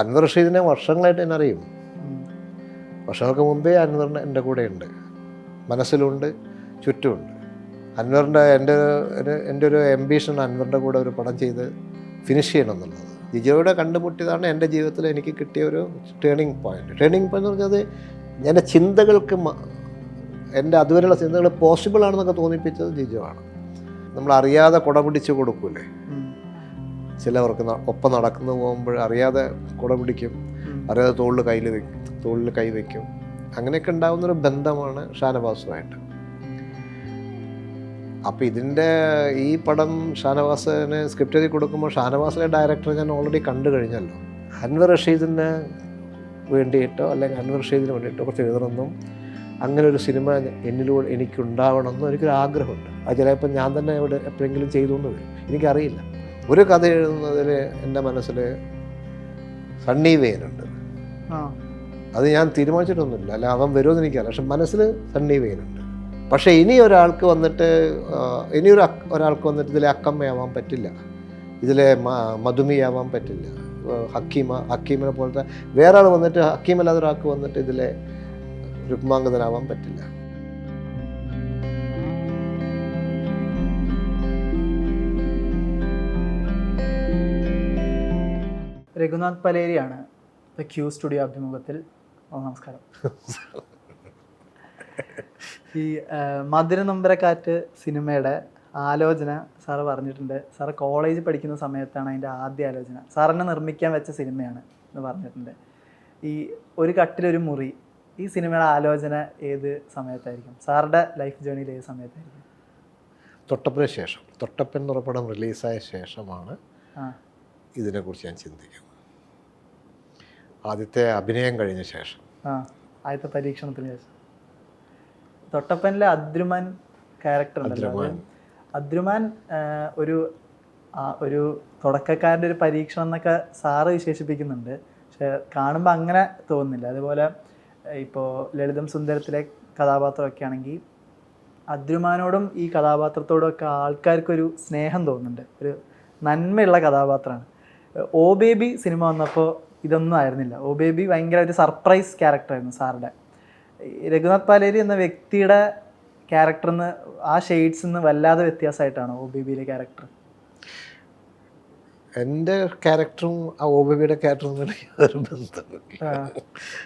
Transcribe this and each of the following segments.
അൻവർ റഷീദിനെ വർഷങ്ങളായിട്ട് ഞാൻ അറിയും. വർഷങ്ങൾക്ക് മുമ്പേ അൻവറിന് എന്റെ കൂടെ ഉണ്ട് മനസ്സിലുണ്ട് ചുറ്റുമുണ്ട്. അൻവറിന്റെ എന്റെ ഒരു എന്റെ ഒരു എംബീഷൻ അൻവറിന്റെ കൂടെ ഒരു പടം ചെയ്ത് ഫിനിഷ് ചെയ്യണം എന്നുള്ളത്. ജിജോയുടെ കണ്ടുമുട്ടിയതാണ് എന്റെ ജീവിതത്തിൽ എനിക്ക് കിട്ടിയ ഒരു ടേണിംഗ് പോയിന്റ് ടേണിംഗ് പോയിന്റ് എന്ന് പറഞ്ഞത് എന്റെ ചിന്തകൾക്ക് എന്റെ അതുവരെയുള്ള ചിന്തകൾ പോസിബിൾ ആണെന്നൊക്കെ തോന്നിപ്പിച്ചത് ജിജോ ആണ് നമ്മൾ അറിയാതെ കുടപിടിച്ച് കൊടുക്കൂലേ. ചിലവർക്ക് ഒപ്പം നടക്കുന്നു പോകുമ്പോൾ അറിയാതെ കുട പിടിക്കും. അറിയാതെ തോളിൽ കയ്യിൽ വെക്കും തോളിൽ കൈ വയ്ക്കും അങ്ങനെയൊക്കെ ഉണ്ടാകുന്നൊരു ബന്ധമാണ് ഷാനവാസുമായിട്ട്. അപ്പോൾ ഇതിന്റെ ഈ പടം ഷാനവാസിന് സ്ക്രിപ്റ്റ് എഴുതി കൊടുക്കുമ്പോൾ ഷാനവാസിലെ ഡയറക്ടർ ഞാൻ ഓൾറെഡി കണ്ടു കഴിഞ്ഞല്ലോ. അൻവർ റഷീദിന് വേണ്ടിയിട്ടോ അല്ലെങ്കിൽ അൻവർ റഷീദിന് വേണ്ടിയിട്ടോ കുറച്ച് എഴുതണമെന്നും അങ്ങനെ ഒരു സിനിമ എന്നിലൂടെ എനിക്കുണ്ടാവണമെന്നും എനിക്കൊരു ആഗ്രഹമുണ്ട് അത് ചിലപ്പോൾ ഞാൻ തന്നെ ഇവിടെ എപ്പോഴെങ്കിലും ചെയ്തു എന്ന് വരും. എനിക്കറിയില്ല. ഒരു കഥ എഴുതുന്നതിൽ എന്റെ മനസ്സിൽ സണ്ണി വെയിനുണ്ട് അത് ഞാൻ തീരുമാനിച്ചിട്ടൊന്നുമില്ല. അല്ല അവൻ വരുമെന്ന് എനിക്കറിയാം പക്ഷെ മനസ്സിൽ സണ്ണി വെയിനുണ്ട് പക്ഷേ ഇനി ഒരാൾക്ക് വന്നിട്ട് ഇനി ഒരു ഒരാൾക്ക് വന്നിട്ട് ഇതിലെ അക്കമ്മയാവാൻ പറ്റില്ല. ഇതിലെ മധുമിയാവാൻ പറ്റില്ല. ഹക്കീമ ഹക്കീമിനെ പോലത്തെ വേറെ ആൾ വന്നിട്ട് ഹക്കീമല്ലാതെ ഒരാൾക്ക് വന്നിട്ട് ഇതിലെ രുക്മാംഗതനാവാൻ പറ്റില്ല. രഘുനാഥ് പലേരിയാണ് ദ ക്യൂ സ്റ്റുഡിയോ അഭിമുഖത്തിൽ. നമസ്കാരം. ഈ മധുര നമ്പരക്കാറ്റ് സിനിമയുടെ ആലോചന സാറ് പറഞ്ഞിട്ടുണ്ട്. സാറ് കോളേജ് പഠിക്കുന്ന സമയത്താണ് അതിന്റെ ആദ്യ ആലോചന. സാറിനെ നിർമ്മിക്കാൻ വെച്ച സിനിമയാണ് എന്ന് പറഞ്ഞിട്ടുണ്ട്. ഈ ഒരു കട്ടിലൊരു മുറി ഈ സിനിമയുടെ ആലോചന ഏത് സമയത്തായിരിക്കും? സാറുടെ ലൈഫ് ജേണിയിൽ ഏത് സമയത്തായിരിക്കും? തൊട്ടപ്പിന് ശേഷം. തൊട്ടപ്പൻ എന്ന് പടം റിലീസായ ശേഷമാണ് ഇതിനെക്കുറിച്ച് ഞാൻ ചിന്തിക്കുന്നത്. ആദ്യത്തെ അഭിനയം കഴിഞ്ഞ ശേഷം. ആ ആദ്യത്തെ പരീക്ഷണത്തിന് ശേഷം. തൊട്ടപ്പനിലെ അദ്രുമാൻ ക്യാരക്ടർ ഉണ്ടല്ലോ അദ്രുമാൻ. അത് അദ്രുമാൻ ഒരു ഒരു തുടക്കക്കാരന്റെ ഒരു പരീക്ഷണം എന്നൊക്കെ സാറ് വിശേഷിപ്പിക്കുന്നുണ്ട്. പക്ഷെ കാണുമ്പോൾ അങ്ങനെ തോന്നുന്നില്ല. അതുപോലെ ഇപ്പോൾ ലളിതം സുന്ദരത്തിലെ കഥാപാത്രമൊക്കെ ആണെങ്കിൽ അദ്രുമാനോടും ഈ കഥാപാത്രത്തോടും ഒക്കെ ആൾക്കാർക്കൊരു സ്നേഹം തോന്നുന്നുണ്ട്. ഒരു നന്മയുള്ള കഥാപാത്രമാണ്. ഓ ബേബി സിനിമ വന്നപ്പോൾ ഇതൊന്നും ആയിരുന്നില്ല. ഒ ബേബി ഭയങ്കര ഒരു സർപ്രൈസ് ക്യാരക്ടറായിരുന്നു സാറുടെ. രഘുനാഥ് പാലേരി എന്ന വ്യക്തിയുടെ ക്യാരക്ടറിൽ നിന്ന് ആ ഷെയ്ഡ്സ് നിന്ന് വല്ലാതെ വ്യത്യാസമായിട്ടാണ് ഒ ബേബിയിലെ ക്യാരക്ടർ എന്റെ ക്യാരക്ടറും ആ ഒ ബേബിയുടെ ക്യാരക്ടറും തമ്മിൽ ബന്ധം ബന്ധമില്ല.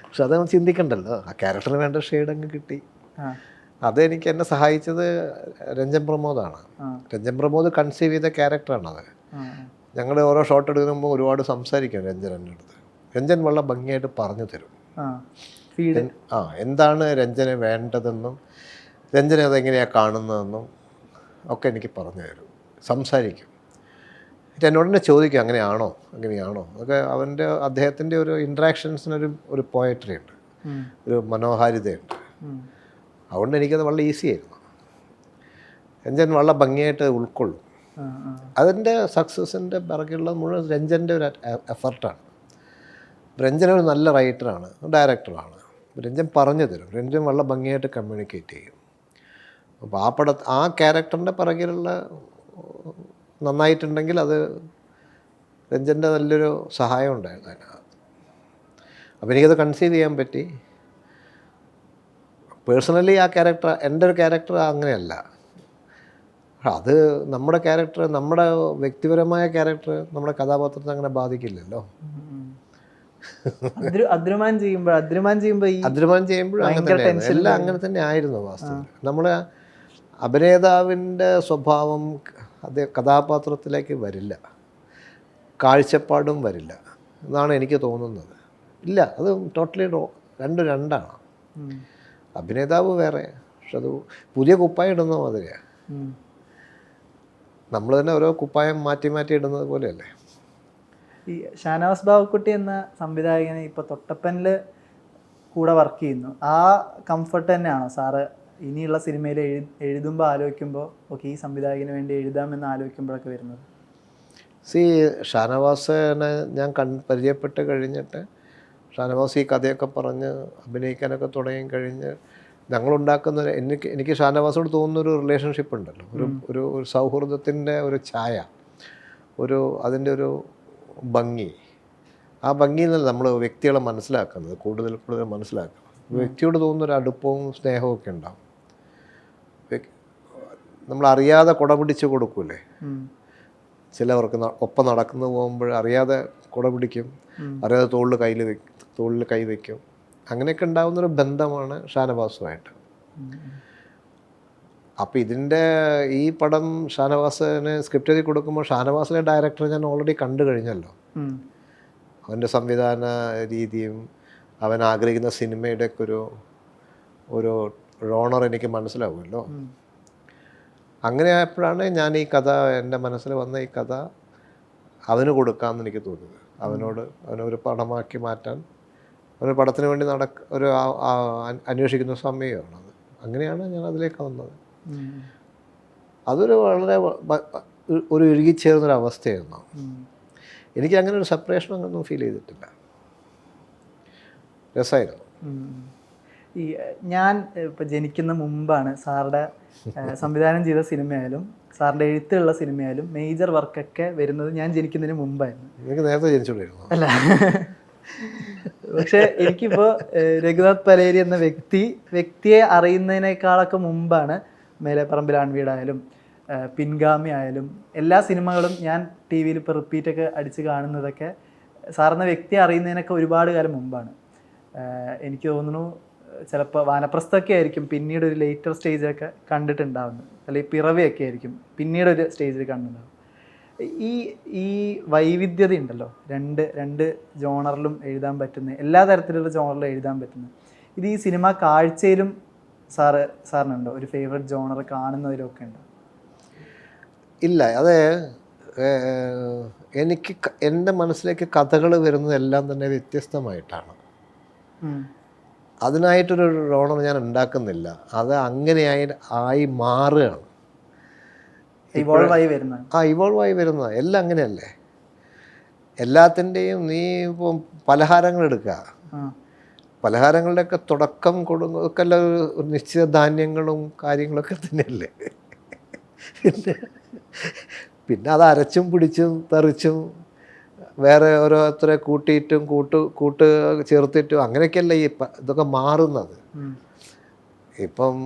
പക്ഷെ അതൊന്നും ചിന്തിക്കണ്ടല്ലോ. ആ ക്യാരക്ടറിന് വേണ്ട ഷെയ്ഡ് അങ്ങ് കിട്ടി. അതെനിക്ക് അത് എനിക്ക് എന്നെ സഹായിച്ചത് രഞ്ജൻ പ്രമോദാണ് രഞ്ജൻ പ്രമോദ് കൺസീവ് ചെയ്ത ക്യാരക്ടറാണത് ഞങ്ങൾ ഓരോ ഷോട്ട് എടുക്കുമ്പോൾ ഒരുപാട് സംസാരിക്കും രഞ്ജൻ എന്റെ അടുത്ത് രഞ്ജൻ വളരെ ഭംഗിയായിട്ട് പറഞ്ഞു തരും. ആ എന്താണ് രഞ്ജന് വേണ്ടതെന്നും രഞ്ജന അതെങ്ങനെയാണ് കാണുന്നതെന്നും ഒക്കെ എനിക്ക് പറഞ്ഞു തരും. സംസാരിക്കും. എന്നിട്ട് എന്നോട് തന്നെ ചോദിക്കും അങ്ങനെയാണോ? അങ്ങനെയാണോ? അതൊക്കെ അവന്റെ അദ്ദേഹത്തിന്റെ ഒരു ഇൻട്രാക്ഷൻസിനൊരു ഒരു പോയട്രി ഉണ്ട്. ഒരു മനോഹാരിതയുണ്ട്. അതുകൊണ്ട് എനിക്കത് വളരെ ഈസി ആയിരുന്നു. രഞ്ജൻ വളരെ ഭംഗിയായിട്ട് ഉൾക്കൊള്ളും. അതിന്റെ സക്സസിന്റെ പിറകിലുള്ള മുഴുവൻ രഞ്ജന്റെ ഒരു എഫർട്ടാണ് രഞ്ജൻ ഒരു നല്ല റൈറ്ററാണ് ഡയറക്ടറാണ്. രഞ്ജൻ പറഞ്ഞു തരും. രഞ്ജൻ വളരെ ഭംഗിയായിട്ട് കമ്മ്യൂണിക്കേറ്റ് ചെയ്യും. അപ്പോൾ ആ പട ആ ക്യാരക്ടറിന്റെ പിറകിലുള്ള നന്നായിട്ടുണ്ടെങ്കിൽ അത് രഞ്ജന്റെ നല്ലൊരു സഹായം ഉണ്ടായിരുന്നു അതിനകത്ത്. അപ്പോൾ എനിക്കത് കൺസീവ് ചെയ്യാൻ പറ്റി. പേഴ്സണലി ആ ക്യാരക്ടർ എന്റെ ഒരു ക്യാരക്ടർ അങ്ങനെയല്ല. അത് നമ്മുടെ ക്യാരക്ടർ നമ്മുടെ വ്യക്തിപരമായ ക്യാരക്ടർ നമ്മുടെ കഥാപാത്രത്തെ അങ്ങനെ ബാധിക്കില്ലല്ലോ. അദ്രുമാൻ ചെയ്യുമ്പോൾ അദ്രുമാൻ ചെയ്യുമ്പോൾ അദ്രമാൻ എല്ലാം അങ്ങനെ തന്നെ ആയിരുന്നു വാസ്തവത്തിൽ. നമ്മളെ അഭിനേതാവിന്റെ സ്വഭാവം അത് കഥാപാത്രത്തിലേക്ക് വരില്ല. കാഴ്ചപ്പാടും വരില്ല. എന്നാണ് എനിക്ക് തോന്നുന്നത്. ഇല്ല അത് ടോട്ടലി രണ്ട് രണ്ടാണ്. അഭിനേതാവ് വേറെ. പക്ഷെ അത് പുതിയ കുപ്പായം ഇടുന്ന മാതിരിയാണ് നമ്മൾ തന്നെ ഓരോ കുപ്പായം മാറ്റി മാറ്റി ഇടുന്നത് പോലെയല്ലേ? ഈ ഷാനവാസ് ബാബുക്കുട്ടി എന്ന സംവിധായകനെ ഇപ്പോൾ തൊട്ടപ്പനിൽ കൂടെ വർക്ക് ചെയ്യുന്നു. ആ കംഫർട്ട് തന്നെയാണോ? സാറ് ഇനിയുള്ള സിനിമയിൽ എഴു എഴുതുമ്പോൾ ആലോചിക്കുമ്പോൾ ഓക്കെ ഈ സംവിധായകന് വേണ്ടി എഴുതാമെന്ന് ആലോചിക്കുമ്പോഴൊക്കെ വരുന്നത്? സി ഷാനവാസിനെ ഞാൻ കൺ പരിചയപ്പെട്ട് കഴിഞ്ഞിട്ട് ഷാനവാസ് ഈ കഥയൊക്കെ പറഞ്ഞ് അഭിനയിക്കാനൊക്കെ തുടങ്ങി കഴിഞ്ഞ് ഞങ്ങളുണ്ടാക്കുന്ന എനിക്ക് എനിക്ക് ഷാനവാസോട് തോന്നുന്ന ഒരു റിലേഷൻഷിപ്പ് ഉണ്ടല്ലോ. ഒരു ഒരു ഒരു സൗഹൃദത്തിന്റെ ഒരു ഛായ. ഒരു അതിന്റെ ഒരു ഭംഗി. ആ ഭംഗിയിൽ നിന്ന് നമ്മൾ വ്യക്തികളെ മനസ്സിലാക്കുന്നത് കൂടുതൽ കൂടുതൽ മനസ്സിലാക്കണം. വ്യക്തിയോട് തോന്നുന്ന ഒരു അടുപ്പവും സ്നേഹവും ഒക്കെ ഉണ്ടാവും നമ്മൾ അറിയാതെ കുട പിടിച്ച് കൊടുക്കൂലേ. ചിലവർക്ക് ഒപ്പം നടക്കുന്നു പോകുമ്പോൾ അറിയാതെ കുട പിടിക്കും ഉം. അറിയാതെ തോളിൽ കയ്യിൽ വെക്കും തോളിൽ കൈ വയ്ക്കും. അങ്ങനെയൊക്കെ ഉണ്ടാകുന്നൊരു ബന്ധമാണ് ഷാനവാസുമായിട്ട്. അപ്പോൾ ഇതിന്റെ ഈ പടം ഷാനവാസിന് സ്ക്രിപ്റ്റ് എഴുതി കൊടുക്കുമ്പോൾ ഷാനവാസിനെ ഡയറക്ടർ ഞാൻ ഓൾറെഡി കണ്ടു കഴിഞ്ഞല്ലോ. അവന്റെ സംവിധാന രീതിയും അവൻ ആഗ്രഹിക്കുന്ന സിനിമയുടെ ഒക്കെ ഒരു ഒരു റോണർ എനിക്ക് മനസ്സിലാവുമല്ലോ. അങ്ങനെ ആയപ്പോഴാണ് ഞാൻ ഈ കഥ എന്റെ മനസ്സിൽ വന്ന ഈ കഥ അവന് കൊടുക്കാമെന്ന് എനിക്ക് തോന്നിയത് അവനോട് അവനൊരു പടമാക്കി മാറ്റാൻ ഒരു പടത്തിന് വേണ്ടി നടക്ക ഒരു അന്വേഷിക്കുന്ന സമയമാണ് അന്വേഷിക്കുന്ന സമയമാണത് അങ്ങനെയാണ് ഞാൻ അതിലേക്ക് വന്നത്. അതൊരു വളരെ ഒരു ഇഴുകിച്ചേർന്നൊരു അവസ്ഥയായിരുന്നു എനിക്ക് അങ്ങനെ ഒരു സെപ്പറേഷൻ അങ്ങനൊന്നും ഫീൽ ചെയ്തിട്ടില്ല രസമായിരുന്നു ഈ ഞാൻ ഇപ്പം ജനിക്കുന്ന മുമ്പാണ് സാറുടെ സംവിധാനം ചെയ്ത സിനിമയായാലും സാറിന്റെ എഴുത്തുള്ള സിനിമയായാലും മേജർ വർക്കൊക്കെ വരുന്നത് ഞാൻ ജനിക്കുന്നതിന് മുമ്പായിരുന്നു. എനിക്ക് നേരത്തെ ജനിച്ചുകൊണ്ടിരുന്നു അല്ല. പക്ഷെ എനിക്കിപ്പോൾ രഘുനാഥ് പലേരി എന്ന വ്യക്തി വ്യക്തിയെ അറിയുന്നതിനേക്കാളൊക്കെ മുമ്പാണ് മേലെപ്പറമ്പിൽ വീടായാലും പിൻഗാമി ആയാലും എല്ലാ സിനിമകളും ഞാൻ ടി വിയിൽ ഇപ്പോൾ റിപ്പീറ്റൊക്കെ അടിച്ച് കാണുന്നതൊക്കെ സാറിന് വ്യക്തി അറിയുന്നതിനൊക്കെ ഒരുപാട് കാലം മുമ്പാണ്. എനിക്ക് തോന്നുന്നു ചിലപ്പോൾ വാനപ്രസ്ഥമൊക്കെ ആയിരിക്കും പിന്നീട് ഒരു ലേറ്റർ സ്റ്റേജിലൊക്കെ കണ്ടിട്ടുണ്ടാവുന്നത്. അല്ലെങ്കിൽ പിറവിയൊക്കെ ആയിരിക്കും പിന്നീട് ഒരു സ്റ്റേജിൽ കണ്ടിട്ടുണ്ടാവും ഈ ഈ വൈവിധ്യത ഉണ്ടല്ലോ രണ്ട് രണ്ട് ജോണറിലും എഴുതാൻ പറ്റുന്ന എല്ലാ തരത്തിലുള്ള ജോണറിലും എഴുതാൻ പറ്റുന്ന. ഇത് ഈ സിനിമ കാഴ്ചയിലും സാറ് സാറിനുണ്ടോ? ഒരു ഫേവററ്റ് ജോണർ കാണുന്നതിലൊക്കെ ഉണ്ടോ? ഇല്ല അത് എനിക്ക് എന്റെ മനസ്സിലേക്ക് കഥകൾ വരുന്നതെല്ലാം തന്നെ വ്യത്യസ്തമായിട്ടാണ്. അതിനായിട്ടൊരു റോണർ ഞാൻ ഉണ്ടാക്കുന്നില്ല. അത് അങ്ങനെയായി ആയി മാറുകയാണ്. ഇവോൾവായി വരുന്ന ആ ഇവോൾവ് ആയി വരുന്നത്. എല്ലാം അങ്ങനെയല്ലേ? എല്ലാത്തിന്റെയും നീ ഇപ്പം പലഹാരങ്ങൾ എടുക്കുക. പലഹാരങ്ങളുടെയൊക്കെ തുടക്കം കൊടുക്കുന്നതൊക്കെ അല്ല ഒരു നിശ്ചിത ധാന്യങ്ങളും കാര്യങ്ങളൊക്കെ തന്നെയല്ലേ? പിന്നെ പിന്നെ അത് അരച്ചും പിടിച്ചും തെറിച്ചും വേറെ ഓരോരുത്തരെ കൂട്ടിയിട്ടും കൂട്ട് കൂട്ട് ചേർത്തിട്ടും അങ്ങനെയൊക്കെയല്ലേ ഈ ഇതൊക്കെ മാറുന്നത്. ഇപ്പം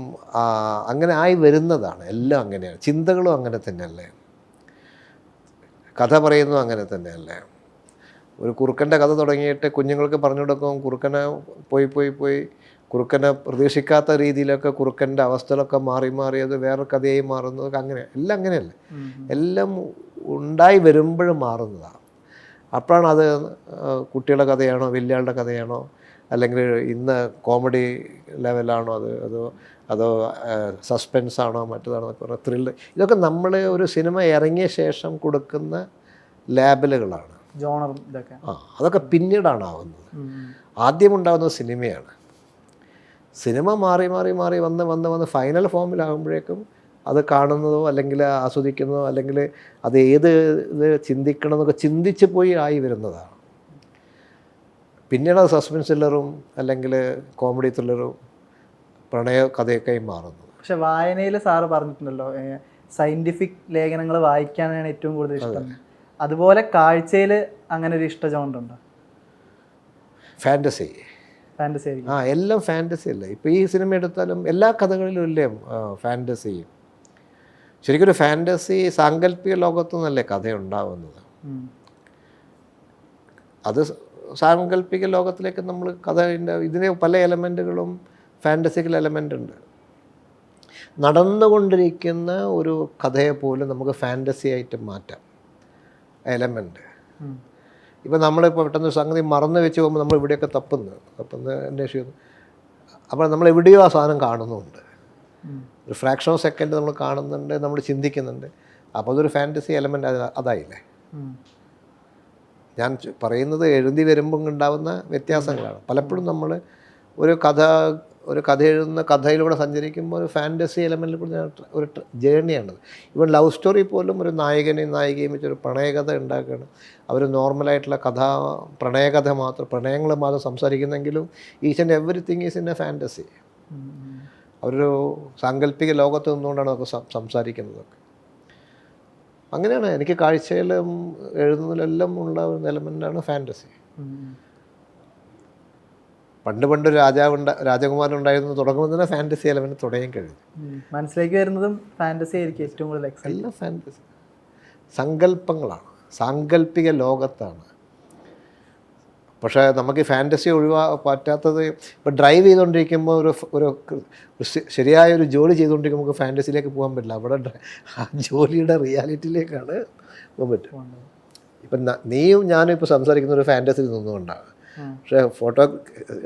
അങ്ങനെ ആയി വരുന്നതാണ്. എല്ലാം അങ്ങനെയാണ്. ചിന്തകളും അങ്ങനെ തന്നെയല്ലേ? കഥ പറയുന്നതും അങ്ങനെ തന്നെയല്ലേ? ഒരു കുറുക്കന്റെ കഥ തുടങ്ങിയിട്ട് കുഞ്ഞുങ്ങൾക്ക് പറഞ്ഞു കൊടുക്കും കുറുക്കനെ പോയി പോയി പോയി. കുറുക്കനെ പ്രതീക്ഷിക്കാത്ത രീതിയിലൊക്കെ കുറുക്കന്റെ അവസ്ഥകളൊക്കെ മാറി മാറി അത് വേറെ കഥയായി മാറുന്നതൊക്കെ അങ്ങനെ എല്ലാം അങ്ങനെയല്ല. എല്ലാം ഉണ്ടായി വരുമ്പോൾ മാറുന്നതാണ്. അപ്പോഴാണ് അത് കുട്ടികളുടെ കഥയാണോ വലിയ കഥയാണോ അല്ലെങ്കിൽ ഇന്ന് കോമഡി ലെവലാണോ അത് അതോ അതോ സസ്പെൻസ് ആണോ മറ്റേതാണോ പറഞ്ഞാൽ ത്രില്ല്. ഇതൊക്കെ നമ്മൾ ഒരു സിനിമ ഇറങ്ങിയ ശേഷം കൊടുക്കുന്ന ലേബലുകളാണ്. ജോണറും ഇതൊക്കെ. ആ അതൊക്കെ പിന്നീടാണ് ആവുന്നത്. ആദ്യമുണ്ടാകുന്നത് സിനിമയാണ്. സിനിമ മാറി മാറി മാറി വന്ന് വന്ന് വന്ന് ഫൈനൽ ഫോമിലാകുമ്പോഴേക്കും അത് കാണുന്നതോ അല്ലെങ്കിൽ ആസ്വദിക്കുന്നതോ അല്ലെങ്കിൽ അത് ഏത് ഇത് ചിന്തിക്കണം എന്നൊക്കെ ചിന്തിച്ച് പോയി ആയി വരുന്നതാണ്. പിന്നീട് അത് സസ്പെൻസ് ത്രില്ലറും അല്ലെങ്കിൽ കോമഡി ത്രില്ലറും പ്രണയ കഥയൊക്കെയും മാറുന്നു. പക്ഷെ വായനയിൽ സാറ് പറഞ്ഞിട്ടുണ്ടല്ലോ സയന്റിഫിക് ലേഖനങ്ങൾ വായിക്കാനാണ് ഏറ്റവും കൂടുതൽ ഇഷ്ടം. അതുപോലെ കാഴ്ചയിൽ അങ്ങനെ ഒരു ഇഷ്ട ജോണർ ഉണ്ടോ? ഫാന്റസി ഫാന്റസി ആയിരിക്കും. ആ എല്ലാം ഫാന്റസി അല്ലേ? ഇപ്പോൾ ഈ സിനിമ എടുത്താലും എല്ലാ കഥകളിലും ഇല്ലേ ഫാന്റസി ശരിക്കും ഒരു ഫാന്റസി സാങ്കല്പിക ലോകത്തു നിന്നല്ലേ കഥ ഉണ്ടാവുന്നത് അത് സാങ്കല്പിക ലോകത്തിലേക്ക് നമ്മൾ കഥയുടെ ഇതിന് പല എലമെന്റുകളും ഫാന്റസിക്കൽ എലമെന്റ് ഉണ്ട്. നടന്നുകൊണ്ടിരിക്കുന്ന ഒരു കഥയെ പോലും നമുക്ക് ഫാന്റസി ആയിട്ട് മാറ്റാം. എലമെന്റ്. ഇപ്പം നമ്മളിപ്പോൾ പെട്ടെന്ന് സംഗതി മറന്നു വെച്ച് പോകുമ്പോൾ നമ്മൾ ഇവിടെയൊക്കെ തപ്പുന്നു. തപ്പുന്ന അന്വേഷിക്കുന്നു അപ്പോൾ നമ്മൾ എവിടെയോ ആ സാധനം കാണുന്നുണ്ട്. ഒരു ഫ്രാക്ഷൻ ഓഫ് സെക്കൻഡ് നമ്മൾ കാണുന്നുണ്ട് നമ്മൾ ചിന്തിക്കുന്നുണ്ട്. അപ്പോൾ അതൊരു ഫാന്റസി എലമെന്റ് അതായില്ലേ? ഞാൻ പറയുന്നത് എഴുതി വരുമ്പോൾ ഉണ്ടാവുന്ന വ്യത്യാസങ്ങളാണ്. പലപ്പോഴും നമ്മൾ ഒരു കഥ ഒരു കഥ എഴുതുന്ന കഥയിലൂടെ സഞ്ചരിക്കുമ്പോൾ ഒരു ഫാന്റസി എലമെന്റിൽ കൂടി ഒരു ജേണിയാണത് ഇവൻ ലവ് സ്റ്റോറി പോലും ഒരു നായകനെയും നായികയും വെച്ച് ഒരു പ്രണയകഥ ഉണ്ടാക്കുകയാണ് അവർ നോർമലായിട്ടുള്ള കഥ പ്രണയകഥ മാത്രം പ്രണയങ്ങൾ മാത്രം സംസാരിക്കുന്നെങ്കിലും each and everything is in a fantasy. അവരൊരു സാങ്കല്പിക ലോകത്ത് നിന്നുകൊണ്ടാണ് അതൊക്കെ സംസാരിക്കുന്നതൊക്കെ അങ്ങനെയാണ് എനിക്ക് കാഴ്ചയിലും എഴുതുന്നതിലെല്ലാം ഉള്ള ഒരു എലമെന്റാണ് ഫാന്റസി. പണ്ട് പണ്ട് രാജാവ് രാജാവുണ്ട രാജകുമാരൻ ഉണ്ടായിരുന്നു തുടങ്ങുമ്പോൾ തന്നെ ഫാന്റസി എലവന് തുടങ്ങാൻ കഴിഞ്ഞു. മനസ്സിലേക്ക് വരുന്നതും ഫാന്റസി ആയിരിക്കും ഏറ്റവും കൂടുതൽ എല്ലാം ഫാന്റസി സങ്കല്പങ്ങളാണ്. സാങ്കല്പിക ലോകത്താണ്. പക്ഷേ നമുക്ക് ഈ ഫാന്റസി ഒഴിവാ പറ്റാത്തത് ഇപ്പോൾ ഡ്രൈവ് ചെയ്തുകൊണ്ടിരിക്കുമ്പോൾ ഒരു ഒരു ശരിയായ ഒരു ജോലി ചെയ്തുകൊണ്ടിരിക്കുമ്പോൾ നമുക്ക് ഫാന്റസിയിലേക്ക് പോകാൻ പറ്റില്ല. അവിടെ ആ ജോലിയുടെ റിയാലിറ്റിയിലേക്കാണ് പോകാൻ പറ്റും ഇപ്പം നീയും ഞാനും ഇപ്പോൾ സംസാരിക്കുന്ന ഒരു ഫാന്റസിയിൽ നിന്നുകൊണ്ടാണ്. പക്ഷേ ഫോട്ടോ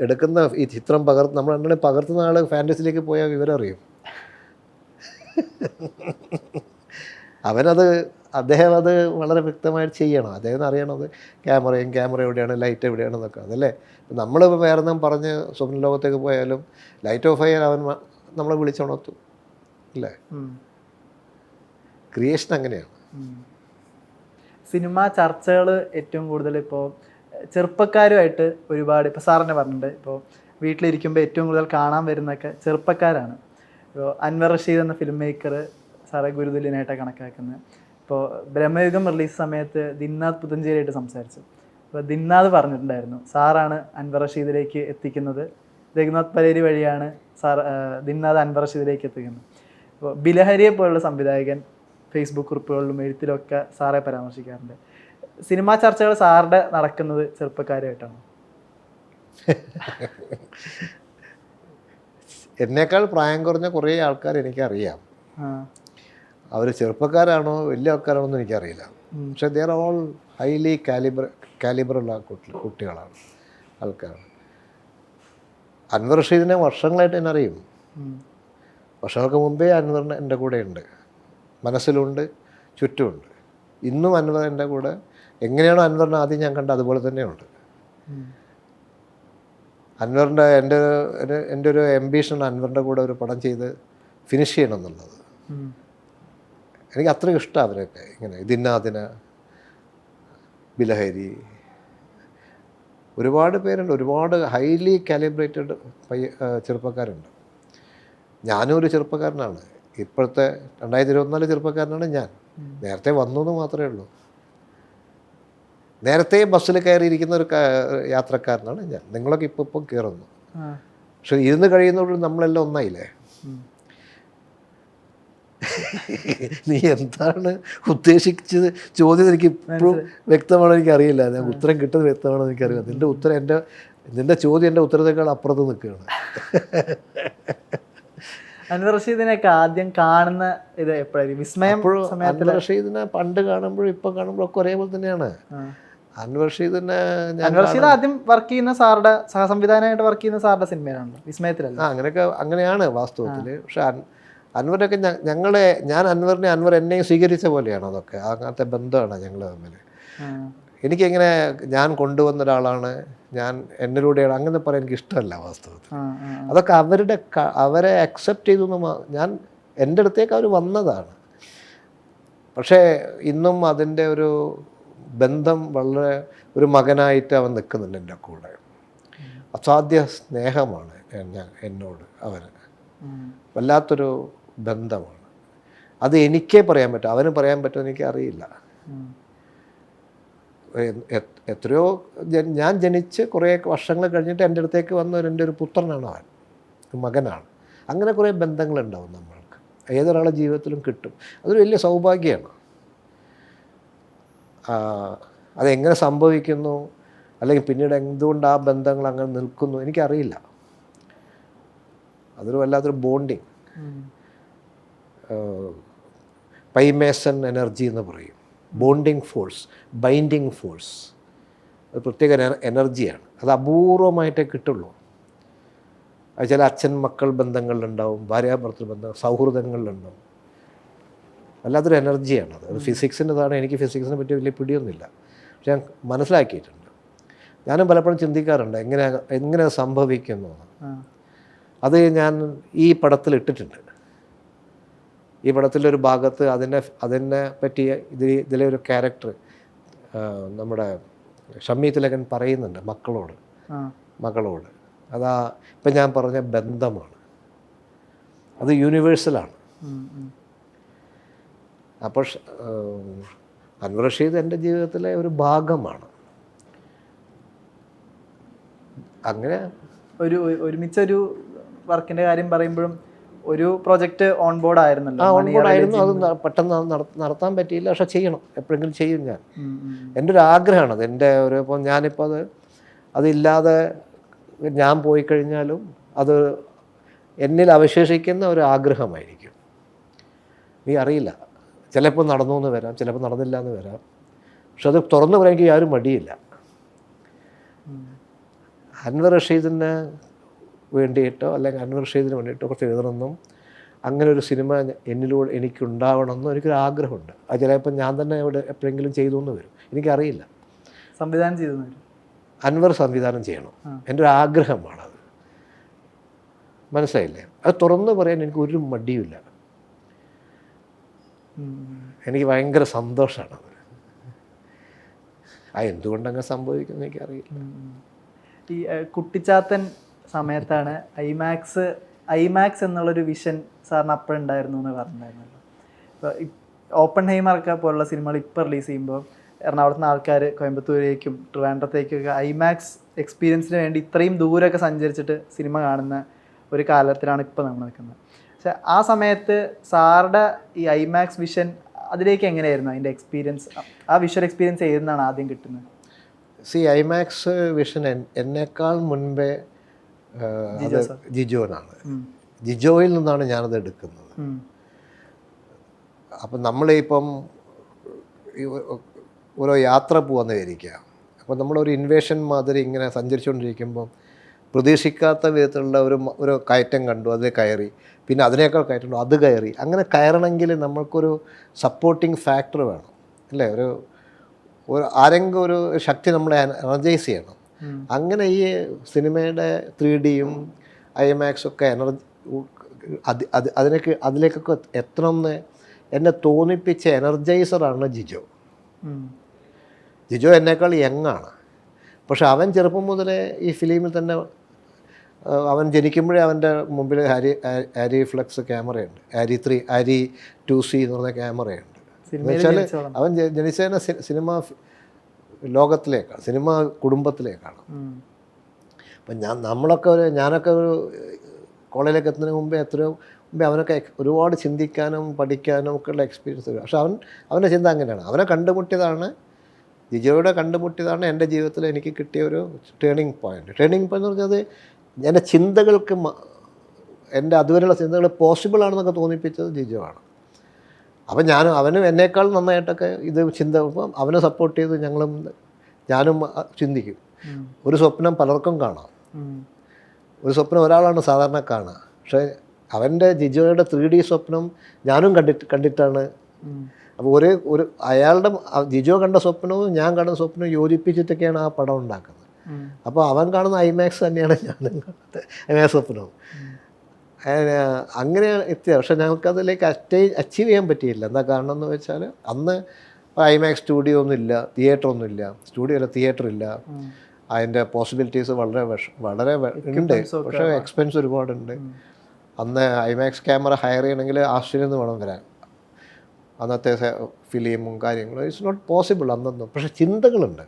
എടുക്കുന്ന ഈ ചിത്രം പകർത്ത് നമ്മൾ അങ്ങനെ പകർത്തുന്ന ആൾ ഫാന്റസിലേക്ക് പോയാൽ വിവരം അറിയും. അവനത് അദ്ദേഹം അത് വളരെ വ്യക്തമായിട്ട് ചെയ്യണം. അദ്ദേഹം അറിയണത് ക്യാമറയും ക്യാമറ എവിടെയാണ് ലൈറ്റ് എവിടെയാണെന്നൊക്കെ അതല്ലേ? നമ്മളിപ്പോൾ വേറെ എന്തെങ്കിലും പറഞ്ഞ് സ്വപ്ന ലോകത്തേക്ക് പോയാലും ലൈറ്റ് ഓഫ് ആയാൽ അവൻ നമ്മളെ വിളിച്ചുണർത്തും അല്ലേ. ക്രിയേഷൻ അങ്ങനെയാണ്. സിനിമ ചർച്ചകൾ ഏറ്റവും കൂടുതൽ ഇപ്പോൾ ചെറുപ്പക്കാരുമായിട്ട് ഒരുപാട് ഇപ്പോൾ സാറിനെ പറഞ്ഞിട്ടുണ്ട് ഇപ്പോൾ വീട്ടിലിരിക്കുമ്പോൾ ഏറ്റവും കൂടുതൽ കാണാൻ വരുന്നൊക്കെ ചെറുപ്പക്കാരാണ്. ഇപ്പോൾ അൻവർ റഷീദ് എന്ന ഫിലിം മേക്കർ സാറെ ഗുരുതുല്യനായിട്ടാണ് കണക്കാക്കുന്നത്. ഇപ്പോൾ ബ്രഹ്മയുഗം റിലീസ് സമയത്ത് ദിന്നാഥ് പുതഞ്ചേരിയായിട്ട് സംസാരിച്ചു. അപ്പോൾ ദിന്നാഥ് പറഞ്ഞിട്ടുണ്ടായിരുന്നു സാറാണ് അൻവർ റഷീദിലേക്ക് എത്തിക്കുന്നത്. രഘുനാഥ് പലേരി വഴിയാണ് സാർ ദിന്നാഥ് അൻവർ റഷീദിലേക്ക് എത്തിക്കുന്നത്. അപ്പോൾ ബിലഹരിയെ പോലുള്ള സംവിധായകൻ ഫേസ്ബുക്ക് കുറിപ്പുകളിലും എഴുത്തിലൊക്കെ സാറെ പരാമർശിക്കാറുണ്ട്. സിനിമാ ചർച്ചകൾ സാറിന്റെ നടക്കുന്നത് ചെറുപ്പക്കാരുമായിട്ടാണ്. എന്നേക്കാൾ പ്രായം കുറഞ്ഞ കുറേ ആൾക്കാർ എനിക്കറിയാം. അവർ ചെറുപ്പക്കാരാണോ വലിയ ആൾക്കാരാണോ എന്ന് എനിക്കറിയില്ല. പക്ഷെ ദർ ഓൾ ഹൈലി കാലിബർ കാലിബറുള്ള കുട്ടി കുട്ടികളാണ് ആൾക്കാരാണ്. അൻവർ റഷീദിനെ വർഷങ്ങളായിട്ട് എന്നെ അറിയും വർഷങ്ങൾക്ക് മുമ്പേ അൻവറിന് എന്റെ കൂടെ ഉണ്ട് മനസ്സിലുണ്ട് ചുറ്റുമുണ്ട്. ഇന്നും അൻവർ എന്റെ കൂടെ എങ്ങനെയാണോ അൻവറിനെ ആദ്യം ഞാൻ കണ്ട അതുപോലെ തന്നെയുണ്ട്. അൻവറിന്റെ എന്റെ ഒരു എന്റെ ഒരു എംബിഷൻ അൻവറിന്റെ കൂടെ ഒരു പടം ചെയ്ത് ഫിനിഷ് ചെയ്യണം എന്നുള്ളത്. എനിക്ക് അത്രയും ഇഷ്ടമാണ് അവരൊക്കെ ഇങ്ങനെ ദിന്നാദിന ബിലഹരി. ഒരുപാട് പേരുണ്ട്. ഒരുപാട് ഹൈലി കാലിബ്രേറ്റഡ് പയ്യ ചെറുപ്പക്കാരുണ്ട്. ഞാനും ഒരു ചെറുപ്പക്കാരനാണ്. ഇപ്പോഴത്തെ രണ്ടായിരത്തി ഇരുപത്തിനാല് ചെറുപ്പക്കാരനാണ് ഞാൻ. നേരത്തെ വന്നു എന്ന് മാത്രമേ ഉള്ളൂ. നേരത്തെ ബസ്സിൽ കയറിയിരിക്കുന്ന ഒരു യാത്രക്കാരനാണ് ഞാൻ. നിങ്ങളൊക്കെ ഇപ്പോൾ ഇപ്പം കയറുന്നു. പക്ഷെ ഇരുന്ന് കഴിയുന്നതോട് നമ്മളെല്ലാം ഒന്നായില്ലേ? നീ എന്താണ് ഉദ്ദേശിച്ചത്? ചോദ്യം എനിക്ക് ഇപ്പോഴും വ്യക്തമാണോ എനിക്ക് അറിയില്ല ഞാൻ ഉത്തരം കിട്ടുന്നത് വ്യക്തമാണോ എനിക്കറിയില്ല. നിന്റെ ഉത്തരം എന്റെ നിന്റെ ചോദ്യം എന്റെ ഉത്തരത്തേക്കാൾ അപ്പുറത്ത് നിൽക്കുകയാണ്. അൻവർ റഷീദിനെയൊക്കെ ആദ്യം കാണുന്ന ഇത് എപ്പോഴായിരിക്കും? വിസ്മയം അൻവർ റഷീദിനെ പണ്ട് കാണുമ്പോഴും ഇപ്പം കാണുമ്പോഴൊക്കെ ഒരേപോലെ തന്നെയാണ്. അൻവർ ആദ്യം വർക്ക് ചെയ്യുന്ന സാറുടെ സഹസംവിധാനമായിട്ട് വർക്ക് ചെയ്യുന്ന സാറുടെ സിനിമയിലാണല്ലോ വിസ്മയത്തിലല്ല. ആ അങ്ങനെയൊക്കെ അങ്ങനെയാണ് വാസ്തവത്തിൽ പക്ഷെ അൻവറിനൊക്കെ ഞങ്ങളെ ഞാൻ അൻവറിനെ അൻവർ എന്നെയും സ്വീകരിച്ച പോലെയാണ് അതൊക്കെ. അങ്ങനത്തെ ബന്ധമാണ് ഞങ്ങൾ തമ്മിൽ. എനിക്കിങ്ങനെ ഞാൻ കൊണ്ടുവന്ന ഒരാളാണ് ഞാൻ എന്നിലൂടെയാണ് അങ്ങനെ പറയാൻ എനിക്ക് ഇഷ്ടമല്ല വാസ്തവത്തിൽ. അതൊക്കെ അവരുടെ അവരെ അക്സെപ്റ്റ് ചെയ്തു ഞാൻ എന്റെ അടുത്തേക്ക് അവർ വന്നതാണ്. പക്ഷേ ഇന്നും അതിന്റെ ഒരു ബന്ധം വളരെ ഒരു മകനായിട്ട് അവൻ നിൽക്കുന്നുണ്ട് എന്റെ കൂടെ. അസാധ്യ സ്നേഹമാണ് ഞാൻ എന്നോട് അവന്. വല്ലാത്തൊരു ബന്ധമാണ്. അത് എനിക്കേ പറയാൻ പറ്റും. അവന് പറയാൻ പറ്റുമെന്ന് എനിക്ക് അറിയില്ല. എത്രയോ ഞാൻ ജനിച്ച് കുറേ വർഷങ്ങൾ കഴിഞ്ഞിട്ട് എന്റെ അടുത്തേക്ക് വന്ന എന്റെ ഒരു പുത്രനാണ് അവൻ. മകനാണ്. അങ്ങനെ കുറേ ബന്ധങ്ങളുണ്ടാവും നമ്മൾക്ക്. ഏതൊരാളുടെ ജീവിതത്തിലും കിട്ടും. അതൊരു വലിയ സൗഭാഗ്യമാണ്. അതെങ്ങനെ സംഭവിക്കുന്നു? അല്ലെങ്കിൽ പിന്നീട് എന്തുകൊണ്ട് ആ ബന്ധങ്ങൾ അങ്ങനെ നിൽക്കുന്നു? എനിക്കറിയില്ല. അതൊരു വല്ലാത്തൊരു ബോണ്ടിങ്. പൈമേസൺ എനർജി എന്ന് പറയും. ബോണ്ടിങ് ഫോഴ്സ് ബൈൻഡിങ് ഫോഴ്സ് അത് പ്രത്യേക എന- എനർജിയാണ്. അത് അപൂർവമായിട്ടേ കിട്ടുള്ളൂ. അത് ചില അച്ഛൻ മക്കൾ ബന്ധങ്ങളിലുണ്ടാവും ഭാര്യാഭർത്തൃ ബന്ധം സൗഹൃദങ്ങളിലുണ്ടാവും. വല്ലാത്തൊരു എനർജിയാണ് അത്. ഫിസിക്സിന്റെതാണ് എനിക്ക് ഫിസിക്സിനെ പറ്റി വലിയ പിടിയൊന്നുമില്ല. പക്ഷെ ഞാൻ മനസ്സിലാക്കിയിട്ടുണ്ട്. ഞാനും പലപ്പോഴും ചിന്തിക്കാറുണ്ട് എങ്ങനെ എങ്ങനെ സംഭവിക്കുന്നു. അത് ഞാൻ ഈ പടത്തിൽ ഇട്ടിട്ടുണ്ട്. ഈ പടത്തിന്റെ ഒരു ഭാഗത്ത് അതിനെ അതിനെ പറ്റിയ ഇതിൽ ഇതിലെ ഒരു ക്യാരക്ടർ നമ്മുടെ ഷമ്മി തിലകൻ പറയുന്നുണ്ട് മക്കളോട്. മക്കളോട്. മകളോട് അതാ ഇപ്പം ഞാൻ പറഞ്ഞ ബന്ധമാണ്. അത് യൂണിവേഴ്സലാണ്. അപ്പോൾ അൻവർ റഷീദ് എന്റെ ജീവിതത്തിലെ ഒരു ഭാഗമാണ്. അങ്ങനെ ഒരു ഒരു- ഒരുമിച്ചൊരു വർക്കിന്റെ കാര്യം പറയുമ്പോഴും ഒരു പ്രോജക്റ്റ് ഓൺ ബോർഡ് ആയിരുന്നല്ലോ ഓൺബോർഡായിരുന്നു അത് ന- പെട്ടെന്ന് അത് നട- നടത്താൻ പറ്റിയില്ല. പക്ഷെ ചെയ്യണം. എപ്പോഴെങ്കിലും ചെയ്യും ഞാൻ. എന്റെ ഒരു ആഗ്രഹമാണ് അത്. എന്റെ ഒരു ഇപ്പം ഞാനിപ്പോൾ അത് അതില്ലാതെ ഞാൻ പോയി കഴിഞ്ഞാലും അത് എന്നിൽ അവശേഷിക്കുന്ന ഒരു ആഗ്രഹമായിരിക്കും. നീ അറിയില്ല. ചിലപ്പോൾ നടന്നു എന്ന് വരാം ചിലപ്പോൾ നടന്നില്ല എന്ന് വരാം. പക്ഷെ അത് തുറന്നു പറയാൻ എനിക്ക് ആരും മടിയില്ല. അൻവർ റഷീദിന് വേണ്ടിയിട്ടോ അല്ലെങ്കിൽ അൻവർ റഷീദിന് വേണ്ടിയിട്ടോ കുറച്ച് എഴുതണമെന്നും അങ്ങനെ ഒരു സിനിമ എന്നിലൂടെ എനിക്കുണ്ടാവണമെന്നും എനിക്കൊരു ആഗ്രഹമുണ്ട്. അത് ചിലപ്പോൾ ഞാൻ തന്നെ ഇവിടെ എപ്പോഴെങ്കിലും ചെയ്തു എന്ന് വരും. എനിക്കറിയില്ല. സംവിധാനം ചെയ്തു അൻവർ സംവിധാനം ചെയ്യണം. എന്റെ ഒരു ആഗ്രഹമാണത്. മനസ്സിലായില്ലേ? അത് തുറന്നു പറയാൻ എനിക്ക് ഒരു മടിയുമില്ല. എനിക്ക് ഭയങ്കര സന്തോഷമാണ് അത്. ആ എന്തുകൊണ്ടങ്ങ് സംഭവിക്കുന്നു എനിക്കറിയില്ല. ഈ കുട്ടിച്ചാത്തൻ സമയത്താണ് ഐമാക്സ് ഐമാക്സ് എന്നുള്ളൊരു വിഷൻ സാറിന് അപ്പോഴുണ്ടായിരുന്നു എന്ന് പറഞ്ഞിട്ടുണ്ടായിരുന്നല്ലോ ഇപ്പോൾ ഓപ്പൺ ഹൈമാർക്ക പോലുള്ള സിനിമകൾ ഇപ്പോൾ റിലീസ് ചെയ്യുമ്പോൾ എറണാകുളത്ത് നിന്ന് ആൾക്കാർ കോയമ്പത്തൂരേക്കും ട്രിവാൻഡ്രത്തേക്കൊക്കെ ഐമാക്സ് എക്സ്പീരിയൻസിന് വേണ്ടി ഇത്രയും ദൂരമൊക്കെ സഞ്ചരിച്ചിട്ട് സിനിമ കാണുന്ന ഒരു കാലത്തിലാണ് ഇപ്പോൾ നമ്മൾ നിൽക്കുന്നത്. പക്ഷെ ആ സമയത്ത് സാറുടെ ഈ ഐമാക്സ് വിഷൻ അതിലേക്ക് എങ്ങനെയായിരുന്നു? അതിന്റെ എക്സ്പീരിയൻസ് ആ വിഷ്വൽ എക്സ്പീരിയൻസ് ഏതെന്നാണ് ആദ്യം കിട്ടുന്നത്? സി ഐമാക്സ് വിഷൻ എന്നേക്കാൾ മുൻപേ ജിജോനാണ് ജിജോയിൽ നിന്നാണ് ഞാനത് എടുക്കുന്നത്. അപ്പം നമ്മളിപ്പം ഓരോ യാത്ര പോകുന്നതായിരിക്കുക അപ്പോൾ നമ്മളൊരു ഇൻവേഷൻ മാതിരി ഇങ്ങനെ സഞ്ചരിച്ചുകൊണ്ടിരിക്കുമ്പം പ്രതീക്ഷിക്കാത്ത വിധത്തിലുള്ള ഒരു ഒരു കയറ്റം കണ്ടു അത് കയറി. പിന്നെ അതിനേക്കാൾ കയറ്റം കണ്ടു അത് കയറി. അങ്ങനെ കയറണമെങ്കിൽ നമ്മൾക്കൊരു സപ്പോർട്ടിങ് ഫാക്ടർ വേണം അല്ലേ? ഒരു ഒരു ആരെങ്കിലും ഒരു ശക്തി നമ്മളെ എനർജൈസ് ചെയ്യണം. അങ്ങനെ ഈ സിനിമയുടെ ത്രീ ഡിയും ഐ എം ഒക്കെ എനർജി അത് അത് അതിലേക്ക് അതിലേക്കൊക്കെ എത്തണമെന്ന് എന്നെ തോന്നിപ്പിച്ച എനർജൈസറാണ് ജിജോ. ജിജോ എന്നേക്കാൾ യങ്ങാണ്. പക്ഷെ അവൻ ചെറുപ്പം മുതലേ ഈ ഫിലിമിൽ തന്നെ അവൻ ജനിക്കുമ്പോഴേ അവന്റെ മുമ്പിൽ Arri Arri flex ക്യാമറയുണ്ട്. Arri three Arri two C എന്ന് പറഞ്ഞ ക്യാമറയുണ്ട്. എന്നുവെച്ചാൽ അവൻ ജനിച്ചതിനെ സിനിമ ലോകത്തിലേക്കാണ് സിനിമ കുടുംബത്തിലേക്കാണ്. അപ്പം ഞാൻ നമ്മളൊക്കെ ഒരു ഞാനൊക്കെ ഒരു കോളേജിലേക്ക് എത്തുന്നതിന് മുമ്പേ എത്രയോ മുമ്പേ അവനൊക്കെ ഒരുപാട് ചിന്തിക്കാനും പഠിക്കാനും ഒക്കെ ഉള്ള എക്സ്പീരിയൻസ് വരും പക്ഷെ അവൻ അവന്റെ ചിന്ത അങ്ങനെയാണ്. അവനെ കണ്ടുമുട്ടിയതാണ് ജിജോയുടെ കണ്ടുമുട്ടിയതാണ് എന്റെ ജീവിതത്തിൽ എനിക്ക് കിട്ടിയ ഒരു ടേണിംഗ് പോയിന്റ് ടേണിംഗ് പോയിന്റ് എന്ന് പറഞ്ഞാൽ എന്റെ ചിന്തകൾക്ക് എന്റെ അതുവരെയുള്ള ചിന്തകൾ പോസിബിൾ ആണെന്നൊക്കെ തോന്നിപ്പിച്ചത് ജിജുവാണ്. അപ്പം ഞാനും അവനും എന്നേക്കാൾ നന്നായിട്ടൊക്കെ ഇത് ചിന്ത അവനെ സപ്പോർട്ട് ചെയ്ത് ഞങ്ങളും ഞാനും ചിന്തിക്കും. ഒരു സ്വപ്നം പലർക്കും കാണാം. ഒരു സ്വപ്നം ഒരാളാണ് സാധാരണ കാണുക. പക്ഷേ അവന്റെ ജിജോയുടെ ത്രീ ഡി സ്വപ്നം ഞാനും കണ്ടിട്ട് കണ്ടിട്ടാണ്. അപ്പോൾ ഒരേ ഒരു അയാളുടെ ജിജോ കണ്ട സ്വപ്നവും ഞാൻ കണ്ട സ്വപ്നവും യോജിപ്പിച്ചിട്ടൊക്കെയാണ് ആ പടം ഉണ്ടാക്കുന്നത്. അപ്പോൾ അവൻ കാണുന്ന ഐമാക്സ് തന്നെയാണ് ഞാനും കാണുന്നത്. ഐമാക്സ് സ്വപ്നവും. അങ്ങനെ അങ്ങനെയാണ് എത്തിയത്. പക്ഷെ ഞങ്ങൾക്ക് അതിലേക്ക് അറ്റൈ അച്ചീവ് ചെയ്യാൻ പറ്റിയില്ല. എന്താ കാരണം എന്ന് വെച്ചാൽ അന്ന് ഐമാക്സ് സ്റ്റുഡിയോ ഒന്നും ഇല്ല തിയേറ്റർ ഒന്നും ഇല്ല. സ്റ്റുഡിയോ അല്ല തിയേറ്റർ ഇല്ല. അതിന്റെ അതിന്റെ പോസിബിലിറ്റീസ് വളരെ വളരെ ഉണ്ട്. പക്ഷേ എക്സ്പെൻസ് ഒരുപാടുണ്ട്. അന്ന് ഐമാക്സ് ക്യാമറ ഹയർ ചെയ്യണമെങ്കിൽ ആസ്ട്രേലിയയിൽ നിന്ന് വേണം വരാൻ. അന്നത്തെ ഫിലിമും കാര്യങ്ങളും. ഇറ്റ്സ് നോട്ട് പോസിബിൾ അന്നൊന്നും. പക്ഷേ ചിന്തകളുണ്ട്.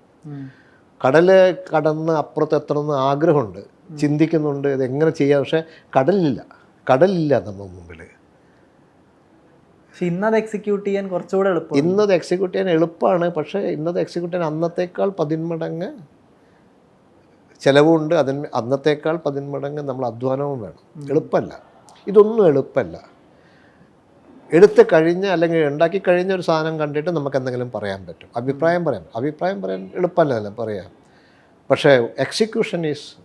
ഉം. കടൽ കടന്ന് അപ്പുറത്ത് എത്തണമെന്ന് ആഗ്രഹമുണ്ട്. ചിന്തിക്കുന്നുണ്ട് ഇത് എങ്ങനെ ചെയ്യാം. പക്ഷെ കടലില്ല. കടലില്ല നമ്മൾ മുമ്പിൽ. പക്ഷെ ഇന്നത് എക്സിക്യൂട്ട് ചെയ്യാൻ കുറച്ചുകൂടെ എളുപ്പം ഇന്നത് എക്സിക്യൂട്ട് ചെയ്യാൻ എളുപ്പമാണ്. പക്ഷേ ഇന്നത് എക്സിക്യൂട്ട് ചെയ്യാൻ അന്നത്തേക്കാൾ പതിന്മടങ്ങ് ചിലവുണ്ട്. അതിന് അന്നത്തേക്കാൾ പതിന്മടങ്ങ് നമ്മൾ അധ്വാനവും വേണം. എളുപ്പമല്ല. ഇതൊന്നും എളുപ്പമല്ല. എടുത്ത് കഴിഞ്ഞ അല്ലെങ്കിൽ ഉണ്ടാക്കി കഴിഞ്ഞ ഒരു സാധനം കണ്ടിട്ട് നമുക്ക് എന്തെങ്കിലും പറയാൻ പറ്റും. അഭിപ്രായം പറയാം അഭിപ്രായം പറയാൻ എളുപ്പമല്ല പറയാം? പക്ഷേ എക്സിക്യൂഷൻ ഈസ്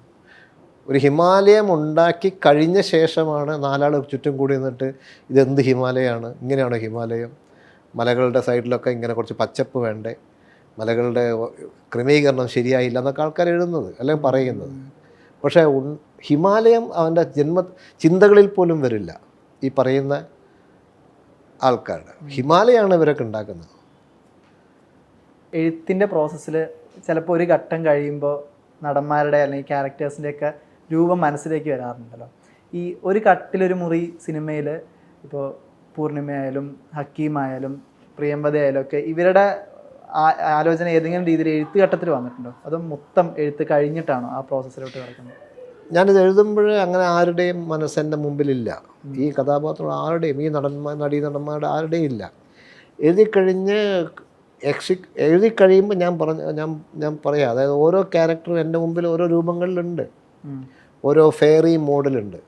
ഒരു ഹിമാലയം ഉണ്ടാക്കി കഴിഞ്ഞ ശേഷമാണ് നാലാൾ ചുറ്റും കൂടി നിന്നിട്ട് ഇതെന്ത് ഹിമാലയമാണ് ഇങ്ങനെയാണ് ഹിമാലയം? മലകളുടെ സൈഡിലൊക്കെ ഇങ്ങനെ കുറച്ച് പച്ചപ്പ് വേണ്ടേ? മലകളുടെ ക്രമീകരണം ശരിയായില്ല എന്നൊക്കെ ആൾക്കാർ എഴുതുന്നത് അല്ലെങ്കിൽ പറയുന്നത്. പക്ഷേ ഹിമാലയം അവന്റെ ജന്മ ചിന്തകളിൽ പോലും വരില്ല. ഈ പറയുന്ന ആൾക്കാരുടെ. ഹിമാലയാണ് ഇവരൊക്കെ ഉണ്ടാക്കുന്നത്. എഴുത്തിന്റെ പ്രോസസ്സിൽ ചിലപ്പോൾ ഒരു ഘട്ടം കഴിയുമ്പോൾ നടന്മാരുടെ അല്ലെങ്കിൽ ക്യാരക്ടേഴ്സിന്റെ ഒക്കെ രൂപം മനസ്സിലേക്ക് വരാറുണ്ടല്ലോ. ഈ ഒരു കട്ടിലൊരു മുറി സിനിമയിൽ ഇപ്പോൾ പൂർണിമയായാലും ഹക്കീമായാലും പ്രിയമ്പതയായാലും ഒക്കെ ഇവരുടെ ആലോചന ഏതെങ്കിലും രീതിയിൽ എഴുത്ത് ഘട്ടത്തിൽ വന്നിട്ടുണ്ടോ? അതോ മൊത്തം എഴുത്ത് കഴിഞ്ഞിട്ടാണോ ആ പ്രോസസ്സിലോട്ട് കിടക്കുന്നത്? ഞാനിത് എഴുതുമ്പോഴേ അങ്ങനെ ആരുടെയും മനസ്സെന്റെ മുമ്പിലില്ല. ഈ കഥാപാത്രം ആരുടെയും ഈ നടന്മാർ നടീ നടന്മാരുടെ ആരുടെയും ഇല്ല. എഴുതി കഴിഞ്ഞ് എക്സി എഴുതി കഴിയുമ്പോൾ ഞാൻ പറഞ്ഞ ഞാൻ ഞാൻ പറയാം അതായത് ഓരോ ക്യാരക്ടറും എന്റെ മുമ്പിൽ ഓരോ രൂപങ്ങളിലുണ്ട്. ഓരോ ഫെയറി മോഡലുണ്ട്.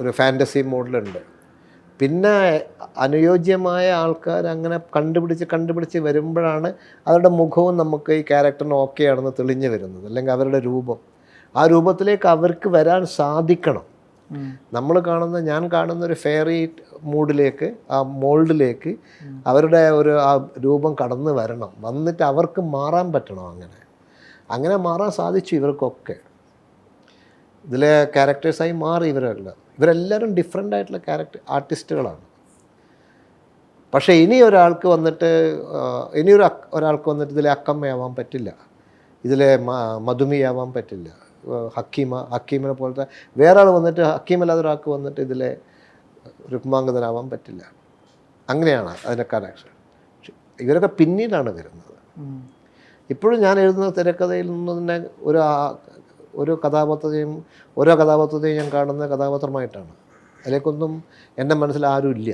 ഒരു ഫാന്റസി മോഡലുണ്ട്. പിന്നെ അനുയോജ്യമായ ആൾക്കാർ അങ്ങനെ കണ്ടുപിടിച്ച് കണ്ടുപിടിച്ച് വരുമ്പോഴാണ് അവരുടെ മുഖവും നമുക്ക് ഈ ക്യാരക്ടറിന് ഓക്കെ ആണെന്ന് തെളിഞ്ഞു വരുന്നത്. അല്ലെങ്കിൽ അവരുടെ രൂപം. ആ രൂപത്തിലേക്ക് അവർക്ക് വരാൻ സാധിക്കണം. നമ്മൾ കാണുന്ന ഞാൻ കാണുന്ന ഒരു ഫെയറി മൂഡിലേക്ക് ആ മോൾഡിലേക്ക് അവരുടെ ഒരു ആ രൂപം കടന്നു വരണം. വന്നിട്ട് അവർക്ക് മാറാൻ പറ്റണം അങ്ങനെ? അങ്ങനെ മാറാൻ സാധിച്ചു ഇവർക്കൊക്കെ. ഇതിലെ ക്യാരക്ടേഴ്സായി മാറി ഇവരെല്ലാം. ഇവരെല്ലാവരും ഡിഫറെന്റ് ആയിട്ടുള്ള ക്യാരക്ടർ ആർട്ടിസ്റ്റുകളാണ് പക്ഷേ ഇനി ഒരാൾക്ക് വന്നിട്ട് ഇനിയൊരു ഒരാൾക്ക് വന്നിട്ട് ഇതിലെ അക്കമ്മയാവാൻ പറ്റില്ല. ഇതിലെ മധുമിയാവാൻ പറ്റില്ല. ഹക്കീമ ഹക്കീമിനെ പോലത്തെ വേറെ ആൾ വന്നിട്ട് ഹക്കീമല്ലാതെ ഒരാൾക്ക് വന്നിട്ട് ഇതിലെ രുക്മാംഗതനാവാൻ പറ്റില്ല. അങ്ങനെയാണ് അതിന്റെ കണക്ഷൻ ഇവരൊക്കെ പിന്നീടാണ് വരുന്നത്. ഇപ്പോഴും ഞാൻ എഴുതുന്ന തിരക്കഥയിൽ നിന്ന് തന്നെ ഒരു ഒരു കഥാപാത്രത്തെയും ഓരോ കഥാപാത്രത്തെയും ഞാൻ കാണുന്ന കഥാപാത്രമായിട്ടാണ്. അതിലേക്കൊന്നും എന്റെ മനസ്സിൽ ആരും ഇല്ല.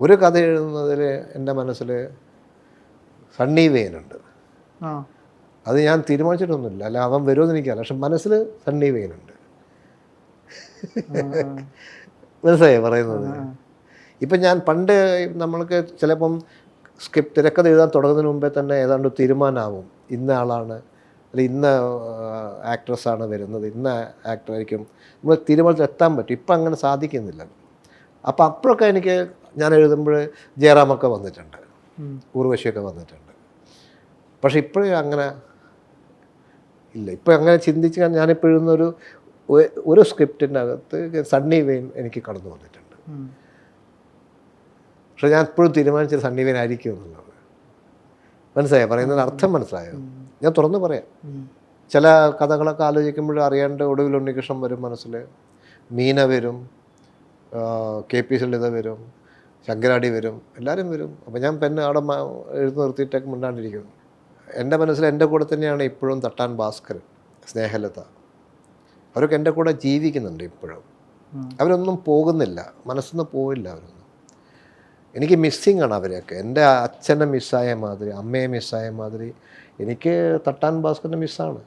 ഒരു കഥ എഴുതുന്നതിൽ എന്റെ മനസ്സിൽ സണ്ണി വേനുണ്ട്. അത് ഞാൻ തീരുമാനിച്ചിട്ടൊന്നുമില്ല. അല്ല അവൻ വരുമെന്ന് എനിക്കറിയാം പക്ഷെ മനസ്സിൽ സണ്ണി വെയിനുണ്ട് മനസ്സിലായി പറയുന്നത്? ഇപ്പം ഞാൻ പണ്ട് നമ്മൾക്ക് ചിലപ്പം സ്ക്രിപ്റ്റ് തിരക്കഥ എഴുതാൻ തുടങ്ങുന്നതിന് മുമ്പേ തന്നെ ഏതാണ്ട് തീരുമാനമാവും ഇന്ന ആളാണ് അല്ലെങ്കിൽ ഇന്ന ആക്ട്രസ്സാണ് വരുന്നത് ഇന്ന ആക്ടറായിരിക്കും നമ്മൾ തീരുമാനത്തിൽ എത്താൻ പറ്റും. ഇപ്പം അങ്ങനെ സാധിക്കുന്നില്ല. അപ്പം അപ്പോഴൊക്കെ എനിക്ക് ഞാൻ എഴുതുമ്പോൾ ജയറാമൊക്കെ വന്നിട്ടുണ്ട്. ഊർവശിയൊക്കെ വന്നിട്ടുണ്ട്. പക്ഷെ ഇപ്പോഴും അങ്ങനെ ഇല്ല. ഇപ്പം അങ്ങനെ ചിന്തിച്ച് ഞാൻ- ഞാനിപ്പോൾ എഴുതുന്നൊരു ഒരു സ്ക്രിപ്റ്റിന്റെ അകത്ത് സണ്ണി വെയിൻ എനിക്ക് കടന്നു വന്നിട്ടുണ്ട്. പക്ഷെ ഞാൻ എപ്പോഴും തീരുമാനിച്ചത് സണ്ണി വെയിൻ ആയിരിക്കും എന്നുള്ളത്. മനസ്സിലായോ? പറയുന്നത് അർത്ഥം മനസ്സിലായോ? ഞാൻ തുറന്നു പറയാം. ചില കഥകളൊക്കെ ആലോചിക്കുമ്പോൾ അറിയാണ്ട് ഒടുവിൽ ഉണ്ണികൃഷ്ണൻ വരും മനസ്സിൽ. മീന വരും കെ പി സളിത വരും ശങ്കരാടി വരും എല്ലാവരും വരും. അപ്പോൾ ഞാൻ പെണ്ണ് അവിടെ എഴുതി നിർത്തിയിട്ടൊക്കെ മിണ്ടാണ്ടിരിക്കുന്നു. എന്റെ മനസ്സിൽ എന്റെ കൂടെ തന്നെയാണ് ഇപ്പോഴും തട്ടാൻ ഭാസ്കരൻ സ്നേഹലത. അവരൊക്കെ എന്റെ കൂടെ ജീവിക്കുന്നുണ്ട് ഇപ്പോഴും. അവരൊന്നും പോകുന്നില്ല. മനസ്സൊന്നും പോവില്ല അവരൊന്നും. എനിക്ക് മിസ്സിങ് ആണ് അവരെയൊക്കെ. എന്റെ അച്ഛനെ മിസ്സായ മാതിരി അമ്മയെ മിസ്സായ മാതിരി എനിക്ക് തട്ടാൻ ഭാസ്കറിനെ മിസ്സാണ്